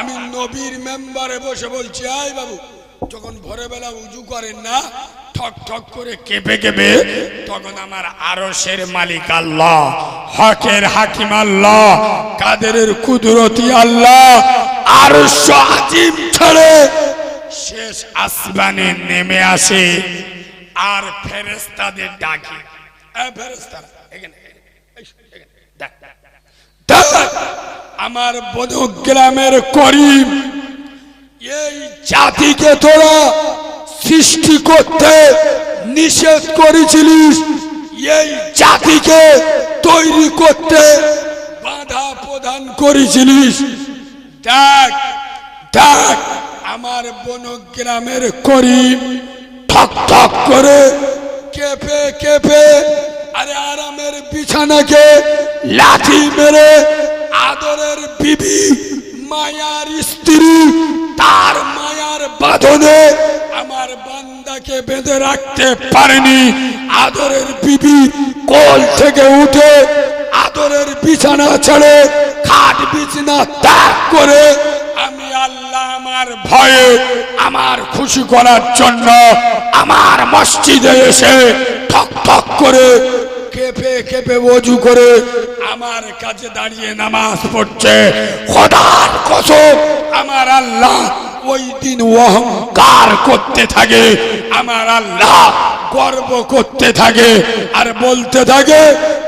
আমি নবীর মেম্বারে বসে বলছি আয় বাবু যখন ভোরবেলা উজু করেন না ঠক ঠক করে কেঁপে কেঁপে তখন আমার আরশের মালিক আল্লাহ হকের হাকিম আল্লাহ কাদেরের কুদরতি আল্লাহ আরশ আজিম ছেড়ে শেষ আসমানে নেমে আসে আর ফেরেস্তাদের ডাকে ফেরেস্তারা এখানে। দেখ, আমার বনগ্রামের করিম, এই জাতিকে তোরা সৃষ্টি করতে নিষেধ করেছিলিস, এই জাতিকে তৈরি করতে বাধা প্রদান করেছিলিস। দেখ দেখ, আমার বনগ্রামের করিম ঠক ঠক করে কেঁপে কেঁপে আরে আরামের বিছানাকে লাঠি মেরে আদরের বিবি, মায়ার স্ত্রী, তার মায়ার বাঁধনে আমার বান্দাকে বেঁধে রাখতে পারেনি। আদরের বিবি কল থেকে উঠে আদরের বিছানা ছেড়ে খাট বিছানা ত্যাগ করে আমি আল্লাহ আমার ভয়ে আমার খুশি করার জন্য আমার মসজিদে এসে ঠক ঠক করে কেঁপে কেঁপে অজু করে আমার কাছে দাঁড়িয়ে নামাজ পড়ছে। খোদার কসম, আমার আল্লাহ ওই দিন অহংকার করতে থাকে, আমার আল্লাহ গর্ব করতে থাকে আর বলতে থাকে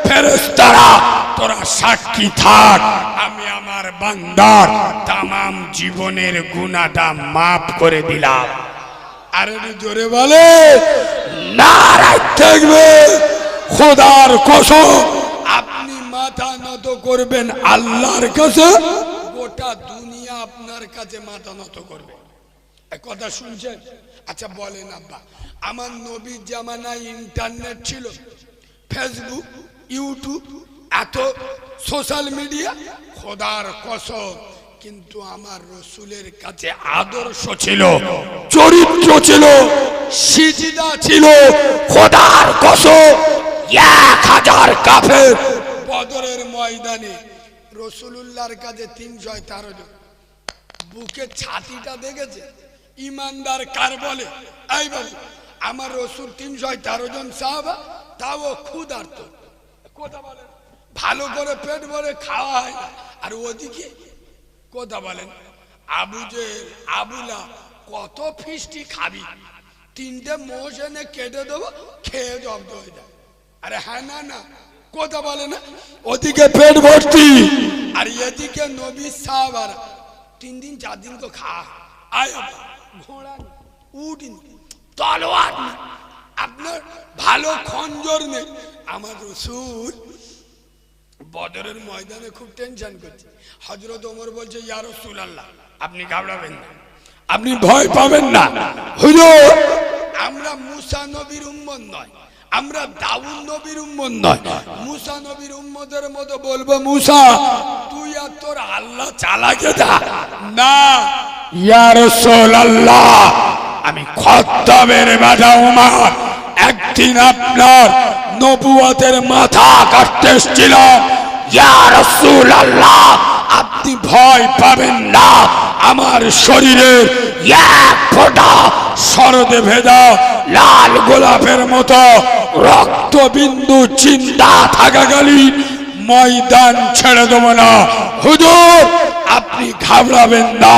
ফেরেস্তারা তোরা সাক্ষী থাক, আমি আমার বান্দার তামাম জীবনের গুণাটা মাফ করে দিলাম। আর জোরে বলে নারায় থাকবে। খোদার কসম করবেন আল্লাহর কাছে, গোটা দুনিয়া আপনার কাছে মাথা নত করবে। কথা শুনছেন? আচ্ছা বলেন আব্বা, আমার নবীর জামানায় ইন্টারনেট ছিল, ফেসবুক, ইউটিউব, এত সোশ্যাল মিডিয়া, খোদার কসম, কিন্তু আমার রসুলের কাছে আদর্শ ছিল, চরিত্র ছিল, সিজিদা ছিল, খোদার কসম, এক হাজার কাফের ময়দানে। রসুলুল্লাহর কাছে তিনশো তেরো জন বুকে ছাতিটা দেখেছে? ইমানদার কার বলে? এই বাবু আমার রসুল তিনশো তেরো জন সাহাবা তাও ক্ষুধার্ত। কথা বলেন। ভালো করে পেট ভরে খাওয়া হয় না। আর ওদিকে কথা বলেন আবু যে আবুলা কত ফিস্টি খাবি? তিনটে মোষ এনে কেটে দেবো খেয়ে জব্দ হয়ে যায়। আরে হ্যাঁ না না। কথা বলে না। ওদিকে পেট ভর্তি। আর এদিকে নবী সাহাবার তিন দিন চার দিন তো খা। আয় ঘোড়া নেই, তলোয়ার নেই। আপনার ভালো খঞ্জর নেই। আমার রসুল বদরের ময়দানে খুব টেনশন করছে। হজরত ওমর বলছে ইয়া রসুল আল্লাহ আপনি ঘাবড়াবেন না। আপনি ভয় পাবেন না। হুজুর আমরা মুসা নবীর উম্মত নয়। আমরা দাউদ নবীর উম্মত নয়। মুসা নবীর উম্মতের মতো বলব মুসা তুই আর তোর আল্লাহ চালাকে দা। না ইয়া রসুল আল্লাহ আমি খত্তাবের বাজা উমার। একদিন আপনার নবুয়াতের মাথা কাটতে এসেছিলাম ইয়া রাসূল আল্লাহ আপনি ভয় পাবেন না। আমার শরীরের এক সরদে ভেজা লাল গোলাপের মতো রক্তবিন্দু চিন্তা থাকাকালীন ময়দান ছেড়ে দেবো না। হুজুর, আপনি ঘাবড়াবেন না।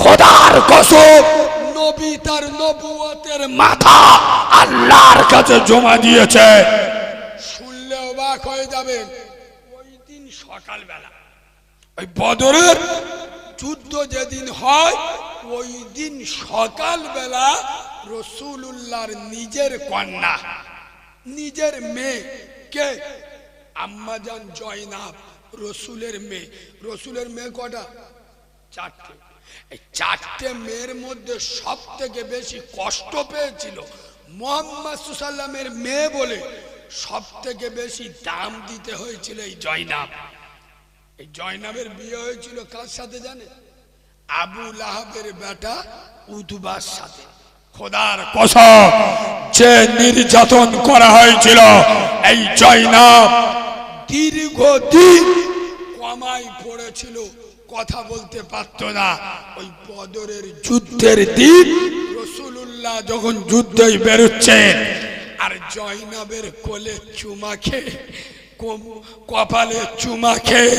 খোদার কসম, নবী তার নবুয়তের মাথা আল্লাহর কাছে জমা দিয়েছে। শুনলে অবাক হয়ে যাবেন, ওই দিন সকালবেলা, ওই বদরের যুদ্ধ যেদিন হয় ওই দিন সকালবেলা রসুল্লাহর নিজের কন্যা, নিজের মেয়ে, কে? আম্মাজান জয়নাব, রসুলের মেয়ে। রসুলের মেয়ে কটা? চারটে। এই চারটে মেয়ের মধ্যে সব থেকে বেশি কষ্ট পেয়েছিল মোহাম্মদ সুসাল্লামের মেয়ে বলে সব থেকে বেশি দাম দিতে হয়েছিল এই জয়নাব। এই জয়নাবের বিয়ে হয়েছিল কার সাথে জানে? আবু লাহাবের বেটা উদুবার সাথে। খোদার কসম, যে নির্যাতন করা হয়েছিল, এই জয়নাব দীর্ঘদিন কমাই পড়েছিল, কথা বলতে পারতো না। ওই বদরের যুদ্ধের দিন রসুল্লাহ যখন যুদ্ধে বেরোচ্ছে, আর জয়নাবের কোলে চুমা খেয়ে কপালে চুমা খেয়ে,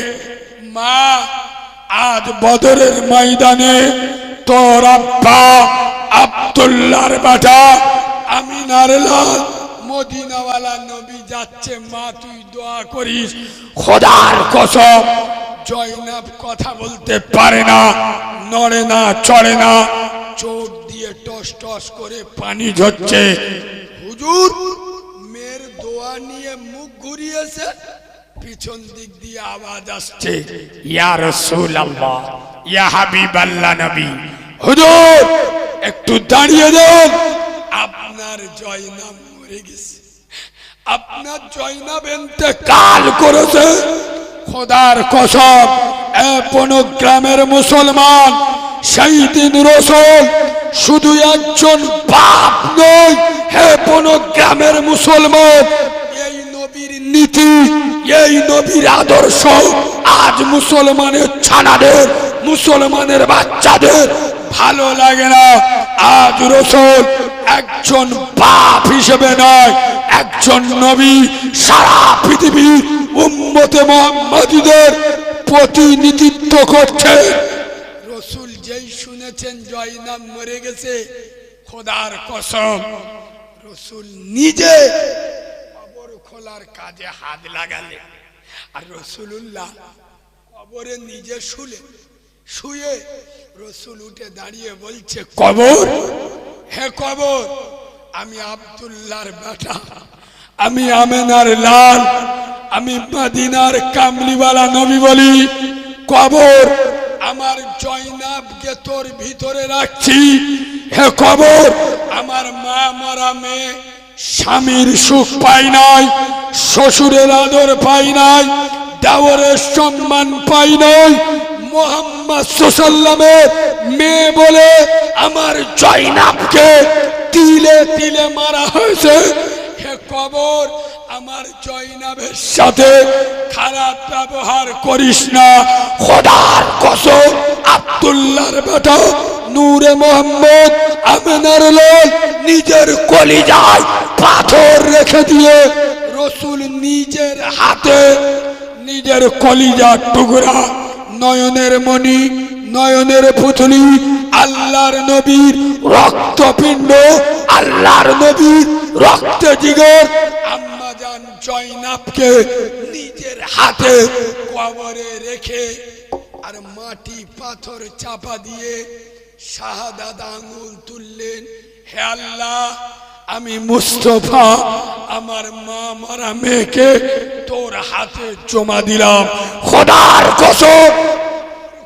মা আজ বদরের ময়দানে তোর আব্বা আব্দুল্লাহর বাটা আমিনার লাল মদিনাওয়ালা নবী যাচ্ছে, মা তুই দোয়া করিস। খোদার কসম, জয়নাব কথা বলতে পারে না, নড়ে না, চড়ে না। চোখ দিয়ে টস টস করে পানি ঝরছে। হুজুর, মেয়ের দোয়া নিয়ে মুখ ঘুরিয়েছে। পিছন দিক দিয়ে আওয়াজ আসছে। ইয়া রাসূলুল্লাহ ইয়া হাবিবাল্লাহ নবী। হুজুর একটু দাঁড়িয়ে দেন। আপনার জয়নাব মরে গেছে। আপনার জয়নাব কাল করেছে। খোদার কসম এ কোন গ্রামের মুসলমান সেই দিন রসুল শুধু একজন বাপ নয় হে কোন গ্রামের মুসলমান নীতি, এই নবীর আদর্শ আজ মুসলমানের ছানাদের, মুসলমানের বাচ্চাদের ভালো লাগে না। আজ রসুল একজন বাপ হিসেবে নয়, একজন নবী সারা পৃথিবীর উম্মতে মোহাম্মদীদের প্রতিনিধিত্ব করছে। রসুল যেই শুনেছেন জয়নাম মরে গেছে, খোদার কসম। রসুল নিজে খোলার কাজে হাত লাগালে আর রসুল্লাহ কবরে নিজে শুলে, শুয়ে রসুল উঠে দাঁড়িয়ে বলছে, কবর? হে কবর, আমি আব্দুল্লাহর বেটা, আমি আমেনার লাল, আমি মাদিনার কামলিওয়ালা নবী বলি, কবর আমার জয়নাবকে তোর ভিতরে রাখছি, হে কবর, আমার মা মরা মেয়ে স্বামীর সুখ পাই নাই, শ্বশুরের আদর পাই নাই, দেওরের সম্মান পাই নাই। মোহাম্মদ সাল্লামের মেয়ে বলে আমার জয়নাবকে তিলে তিলে মারা হয়েছে। হে কবর, আমার জয়নাবের সাথে খারাপ ব্যবহার করিস না। খোদার কসম, আব্দুল্লাহর বেটা নূরে মোহাম্মদ আমেনার লাল নিজের কলিজায় পাথর রেখে দিয়ে রসুল নিজের হাতে নিজের কলিজার টুকরা, নয়নের মণি, নয়নের পুতলি আল্লাহর নবীর রক্তপিণ্ড, আল্লাহর নবীর রক্ত জিগর। আম্মা জান জয়নাবকে নিজের হাতে কবরে রেখে আর মাটি পাথর চাপা দিয়ে শাহাদাত আঙুল তুললেন। হে আল্লাহ, আমি মুস্তফা, আমার মা মারা মেয়েকে তোর হাতে জমা দিলাম। খোদার কসম,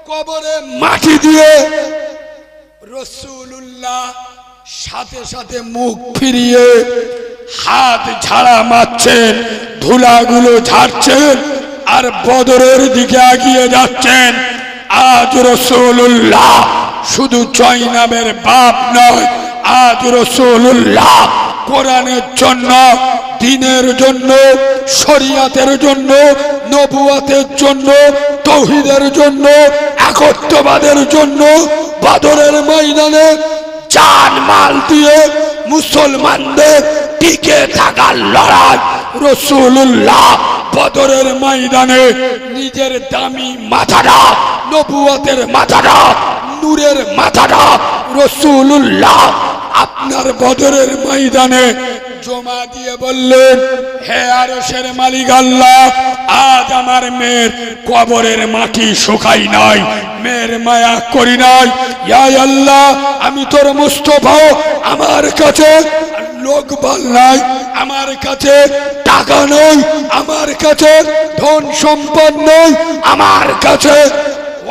কবরে মাটি দিয়ে রসুল্লাহ সাথে সাথে মুখ ফিরিয়ে হাত ঝাড়া মারছেন, ধুলাগুলো ঝাড়ছেন আর বদরের দিকে এগিয়ে যাচ্ছেন। আজ রসুল্লাহ শুধু জয়নামের বাপ নয় আজ রসুল্লাহ কোরআনের জন্য, দিনের জন্য, শরিয়াতের জন্য, নবুয়াতের জন্য, তৌহিদের জন্য, একত্ববাদের জন্য, বাদরের ময়দানে চান মাল দিয়ে মুসলমানদের টিকে থাকার লড়াই রসুল্লাহ বদরের ময়দানে নিজের দামি মাথাটা, নবুয়াতের মাথাটা, নূরের মাথাটা রসুল্লাহ আপনার বদরের ময়দানে জমা দিয়ে বললেন, হে আরশের মালিক আল্লাহ, আজ আমার মেয়ের কবরের মাটি শুকাই নাই, মেয়ের মায়া করি নাই। ইয়া আল্লাহ, আমি তোর মুস্তফা, আমার কাছে লোক বল নাই, আমার কাছে টাকা নেই, আমার কাছে ধন সম্পদ নেই, আমার কাছে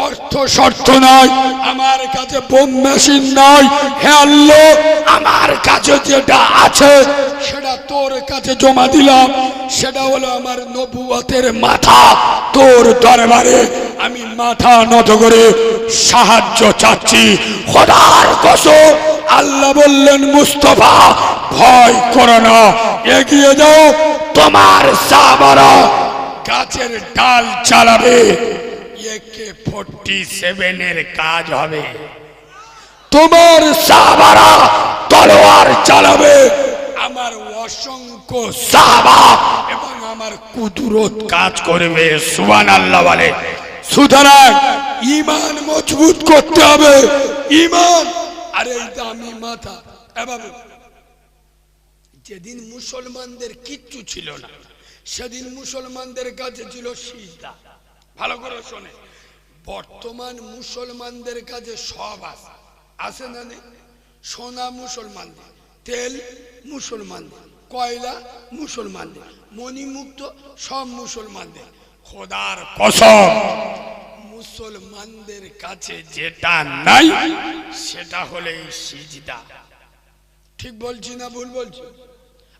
অর্থ শর্ত নয় আমার কাছে বোম মেশিন নয় হে আল্লাহ, আমার কাছে যেটা আছে, সেটা তোর কাছে জমা দিলাম। সেটা হলো আমার নবুয়তের মাথা। তোর দরবারে আমি মাথা নত করে সাহায্য চাচ্ছি। খোদার কসম, আল্লাহ বললেন, মুস্তফা, ভয় করো না, এগিয়ে যাও। তোমার সাবরা গাছের ডাল চালাবে। একে ফোরটি সেভেনের কাজ হবে। তোমার সাহাবারা তলোয়ার চালাবে। আমার অসংখ্য সাহাবা এবং আমার কুদরত কাজ করবে সুবান আল্লাহ বলে। সুতরাং ইমান মজবুত করতে হবে। ইমান আর এই দামি মাথা। এবার যেদিন মুসলমানদের কিচ্ছু ছিল না সেদিন মুসলমানদের কাছে ছিল সিজদা। ভালো করে শোনে। বর্তমান মুসলমানদের কাছে সব আছে আছে না নেই? সোনা মুসলমানদের তেল মুসলমানদের কয়লা মুসলমানদের মণিমুক্ত সব মুসলমানদের খোদার কসম, মুসলমানদের কাছে যেটা নাই, সেটা হলে সিজদা। ঠিক বলছি না ভুল বলছি?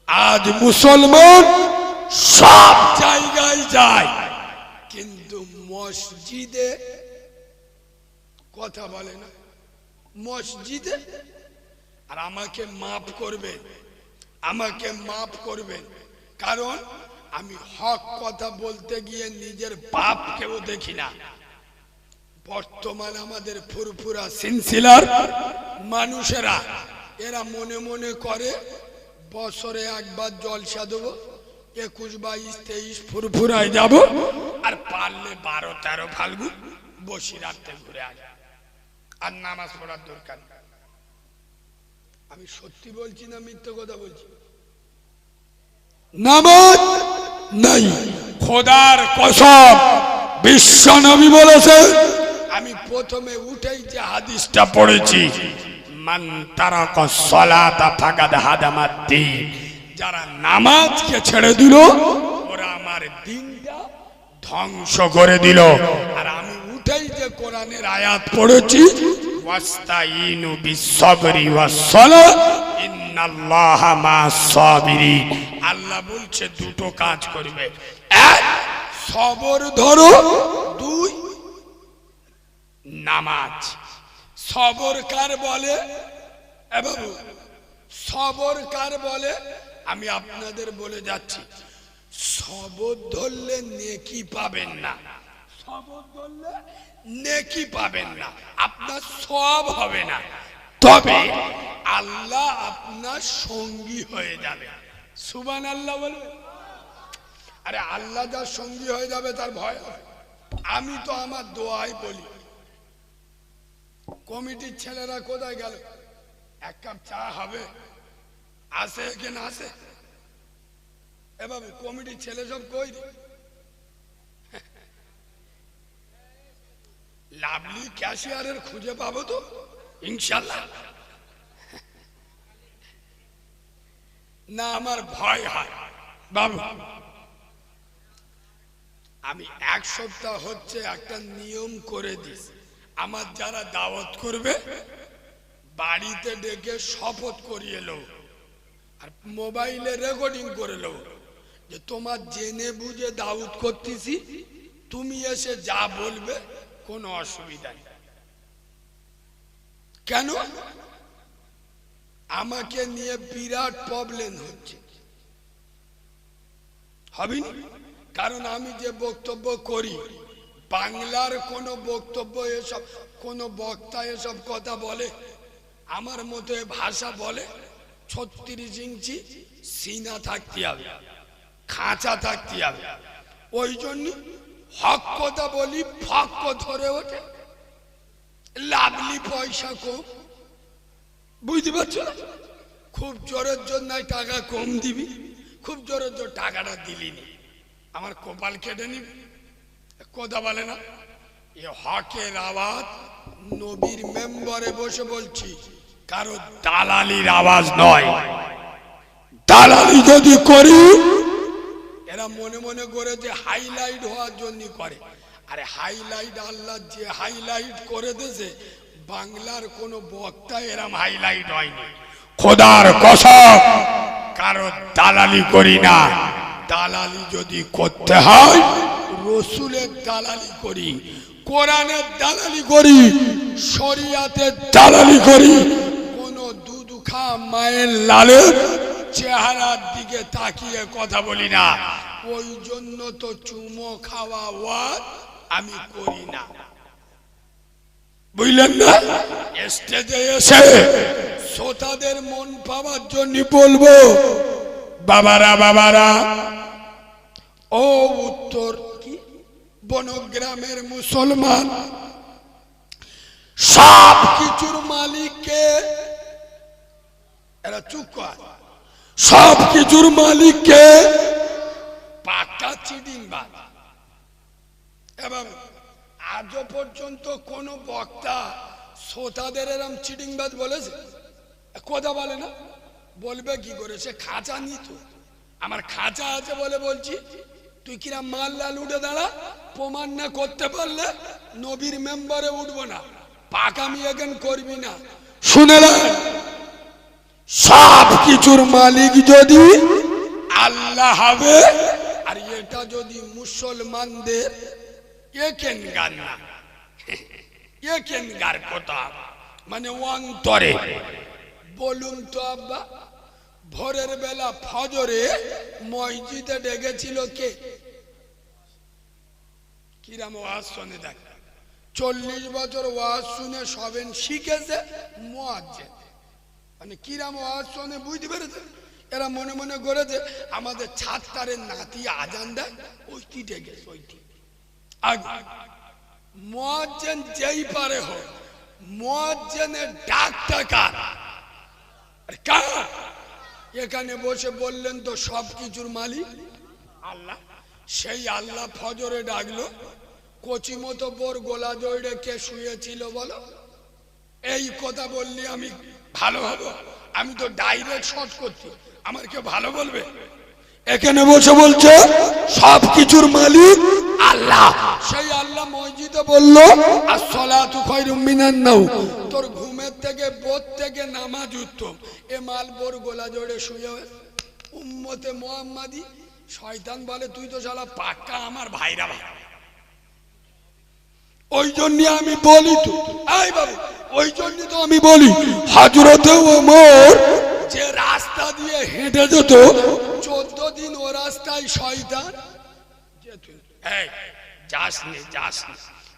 আজ মুসলমান সব জায়গায় যায়। মসজিদে কথা বলে না। মসজিদে? আর আমাকে মাফ করবেন আমাকে মাফ করবেন কারণ আমি হক কথা বলতে গিয়ে নিজের বাপ কেউ দেখি না। বর্তমান আমাদের ফুরফুরা সিনসিলার মানুষেরা, এরা মনে মনে করে, বছরে একবার জলসা দেবো। একুশ বাইশ তেইশ ফুরফুরায় যাব, আর পারলে বারো, তেরো ফাল্গুন বসি রাখতে ঘুরে আস আর নামাজ পড়ার দরকার আমি সত্যি বলছি না মিথ্যে কথা বলছি? নামাজ নাই, খোদার কসম, বিশ্ব নবী বলেছে, আমি প্রথমে উঠেই যে হাদিসটা পড়েছি, মান তারাকা সলাতা ফাকাদ হাদামাত যারা নামাজকে ছেড়ে দিল, ওরা আমার দিনটা ধ্বংস করে দিল। আর আমি উঠেই যে কোরআনের আয়াত পড়েছি ওয়াস্তাইনু বিসবরি ওয়াসসালা ইন্নাল্লাহা মাস সাবিরিন। আল্লাহ বলছে, দুটো কাজ করবে। এক, সবর ধরো, দুই, নামাজ। সবর কার বলে? এ বাবু, সবর কার বলে? আমি আপনাদের বলে যাচ্ছি সবর ধরলে নেকি পাবেন না। সবর ধরলে নেকি পাবেন না। আপনার সব হবে না। তবে আল্লাহ আপনার সঙ্গী হয়ে যাবে। সুবান আল্লাহ বলবে। আরে আল্লাহ যার সঙ্গী হয়ে যাবে তার ভয় আমি তো আমার দোয়াই বলি। কমিটির ছেলেরা কোথায় গেল? এক কাপ চা হবে? আসে এখানে আসে? এভাবে কমিটির ছেলে সব কই লাভলি ক্যাশিয়ারের খুঁজে পাবো তো, ইনশাল্লাহ। না, আমার ভয় হয়। বাবু, আমি এক সপ্তাহ হচ্ছে একটা নিয়ম করে দিস আমার যারা দাওয়াত করবে, বাড়িতে ডেকে শপথ করিয়ে লো আর মোবাইলে রেকর্ডিং করে লো যে তোমার জেনে বুঝে দাউদ করতেছি, তুমি এসে যা বলবে, কোনো অসুবিধা নেই। কেন? আমাকে নিয়ে বিরাট প্রবলেম হচ্ছে। হবেনি? কারণ আমি যে বক্তব্য করি, বাংলার কোনো বক্তব্য এসব, কোনো বক্তা এসব কথা বলে, আমার মতো ভাষা বলে ছত্রিশ ইঞ্চি সিনা থাকতে হবে, খাঁচা থাকতে হবে। ওই জন্য হক কথা বলি ফক ধরে ওঠে। লাভলি পয়সা কম। বুঝতে পারছ খুব জোরের জন্য টাকা কম দিবি, খুব জোরের জোর টাকাটা দিলি নি। আমার কপাল কেটে নিবি। কথা বলে না? এ হকের আওয়াজ নবীর মেম্বারে বসে বলছি। কারও দালালির আওয়াজ নয়। দালালি যদি করি এরা মনে মনে করে যে হাইলাইট হওয়ার জন্য করে। আরে হাইলাইট আল্লাহ যে হাইলাইট করে দিয়েছে বাংলার কোন বক্তা এরম হাইলাইট হয়নি। খোদার কসম কারও দালালি করি না। দালালি যদি করতে হয় রসুলের দালালি করি কোরআনের দালালি করি শরিয়াতের দালালি করি কোন দুধ খা মায়ের লালের চেহারার দিকে তাকিয়ে কথা বলি না। ওই জন্য তো চুমো খাওয়া ওয়াজ আমি করি না। বুঝলেন না? স্টেজে এসে শ্রোতাদের মন পাওয়ার জন্য বলব, বাবারা বাবারা, ও উত্তর কি? বনগ্রামের মুসলমান সব কিছুর মালিককে এরা চুপ কর। সব কিছুর মালিককে পাকা চিডিং এবং আজও পর্যন্ত কোন বক্তা শ্রোতাদের এরম চিটিংবাজ বলেছে? কথা বলে না? বলবে কি করে? সে খাঁচা নিত। আমার খাঁচা আছে বলে বলছি তুই কিরা মাল লাল উঠে দাঁড়া? প্রমাণ না করতে পারলে নবীর মেম্বারে উঠবো না। পাকামি এখন করবি না। শুনেলেন সব কিছুর মালিক যদি আল্লাহ হবে, আর এটা যদি মুসলমানদের মানে অন্তরে। বলুন তো আব্বা, ভোরের বেলা ফজরে মসজিদে ডেকেছিল কে? কিরাম ওয়াজ শোনে দেখ, চল্লিশ বছর ওয়াজ শুনে সবেন শিখেছে, মোয়াজ্জেন। মানে কিরাম ওয়াজ শোনে বুঝতে পেরেছে? এরা মনে মনে করেছে, আমাদের ছাত্তারের নাতি আজান দেয় ওইটি ডেকেছে ওইটি আগে মোয়াজ্জেন যেই পারে হোক মোয়াজ্জেনের ডাকটা কার? কার? এখানে বসে বললেন তো সব কিছুর মালিক। আল্লাহ, সেই আল্লাহ ফজরে ডাকলো, কচি মতো বোর গোলা জড়ে কে শুয়েছিল বলো? এই কথা বললি আমি ভালো হব। আমি তো ডাইরেক্ট শর্ট করছি। আমার কেউ ভালো বলবে? এখানে বসে বলছে, সব কিছুর মালিক আল্লাহ। সেই আল্লাহ মসজিদে বলল আর সলাতু খৈরুম মিনান নাও তোর ঘুমের থেকে, বোধ থেকে নামাজ উত্তম। এ মাল বোর গোলা জোড়ে শুয়ে উম্মতে মোহাম্মাদি, শয়তান বলে, তুই তো শালা পাক্কা আমার ভাইরা ভাই। ওই জন্য আমি বলি তো। বাবু ওই জন্য তো আমি বলি হাজরতে ওমর যে রাস্তা দিয়ে হেঁটে যেত, চোদ্দ দিন ও রাস্তায় শয়তান যাস নে যাস নে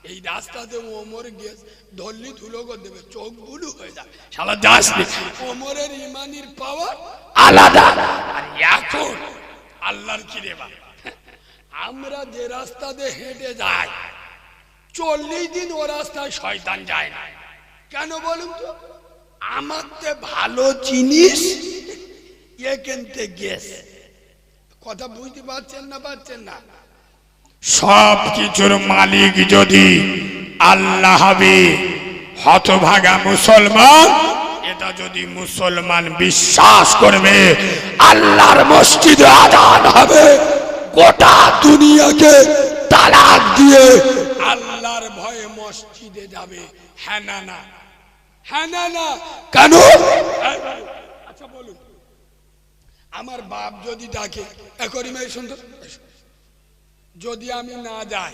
এই রাস্তাতে ওমর গিয়ে ধরলি ধুলো করে দেবে, চোখ বুলু হয়ে যাবে। শালা যাস নে ওমরের ইমানির পাওয়ার আলাদা। আর এখন আল্লাহর কি রে আমরা যে রাস্তা দিয়ে হেঁটে যাই চল্লিশ দিন ও রাস্তায় শয়তান যায় না। কেন বলুন তো? আমার তে ভালো জিনিস এ কিনতে গেছে কথা বুঝতে পারছেন না পারছেন না? সব কিছুর মালিক যদি আল্লাহ হবে, হতভাগা মুসলমান, এটা যদি মুসলমান বিশ্বাস করবে, আল্লাহর মসজিদে আজান হবে, গোটা দুনিয়াকে তালাক দিয়ে মসজিদে যাবে। হ্যাঁ না না হ্যাঁ না না কেন? আচ্ছা বলুন। আমার বাপ যদি ডাকে একরি মেয়ে সুন্দর যদি আমি না যাই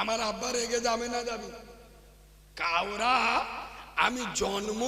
আমার আব্বা রেগে যাবে না যাবে? কাউরা আমি জন্ম